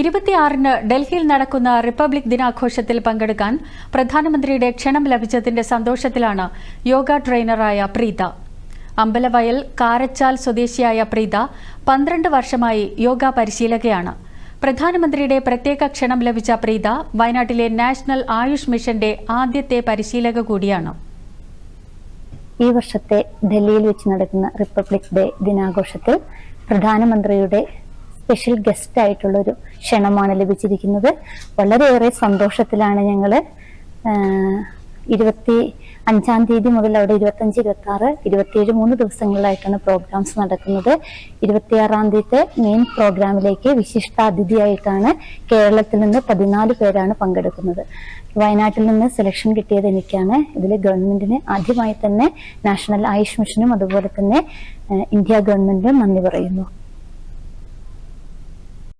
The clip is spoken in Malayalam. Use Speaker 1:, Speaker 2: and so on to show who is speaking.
Speaker 1: ഇരുപത്തിയാറിന് ഡൽഹിയിൽ നടക്കുന്ന റിപ്പബ്ലിക് ദിനാഘോഷത്തിൽ പങ്കെടുക്കാൻ പ്രധാനമന്ത്രിയുടെ ക്ഷണം ലഭിച്ചതിന്റെ സന്തോഷത്തിലാണ് യോഗ ട്രെയിനറായ പ്രീത. അമ്പലവയൽ കാരച്ചാൽ സ്വദേശിയായ പ്രീത പന്ത്രണ്ട് വർഷമായി യോഗ പരിശീലകയാണ്. പ്രധാനമന്ത്രിയുടെ പ്രത്യേക ക്ഷണം ലഭിച്ച പ്രീത വയനാട്ടിലെ നാഷണൽ ആയുഷ് മിഷന്റെ ആദ്യത്തെ പരിശീലക കൂടിയാണ്.
Speaker 2: ഈ വർഷത്തെ ഡൽഹിയിൽ വെച്ച് നടക്കുന്ന റിപ്പബ്ലിക് ഡേ ദിനാഘോഷത്തിൽ പ്രധാനമന്ത്രിയുടെ സ്പെഷ്യൽ ഗസ്റ്റ് ആയിട്ടുള്ള ഒരു ക്ഷണമാണ് ലഭിച്ചിരിക്കുന്നത്. വളരെയേറെ സന്തോഷത്തിലാണ് ഞങ്ങൾ ഇരുപത്തി അഞ്ചാം തീയതി മുതൽ അവിടെ ഇരുപത്തഞ്ച് ഇരുപത്തി ആറ് ഇരുപത്തിയേഴ് മൂന്ന് ദിവസങ്ങളിലായിട്ടാണ് പ്രോഗ്രാംസ് നടക്കുന്നത്. ഇരുപത്തിയാറാം തീയതി മെയിൻ പ്രോഗ്രാമിലേക്ക് വിശിഷ്ടാതിഥിയായിട്ടാണ് കേരളത്തിൽ നിന്ന് പതിനാല് പേരാണ് പങ്കെടുക്കുന്നത്. വയനാട്ടിൽ നിന്ന് സെലക്ഷൻ കിട്ടിയത് എനിക്കാണ്. ഇതിൽ ഗവൺമെന്റിന് ആദ്യമായി തന്നെ നാഷണൽ ആയുഷ് മിഷനും അതുപോലെ തന്നെ ഇന്ത്യ ഗവൺമെന്റിനും നന്ദി പറയുന്നു.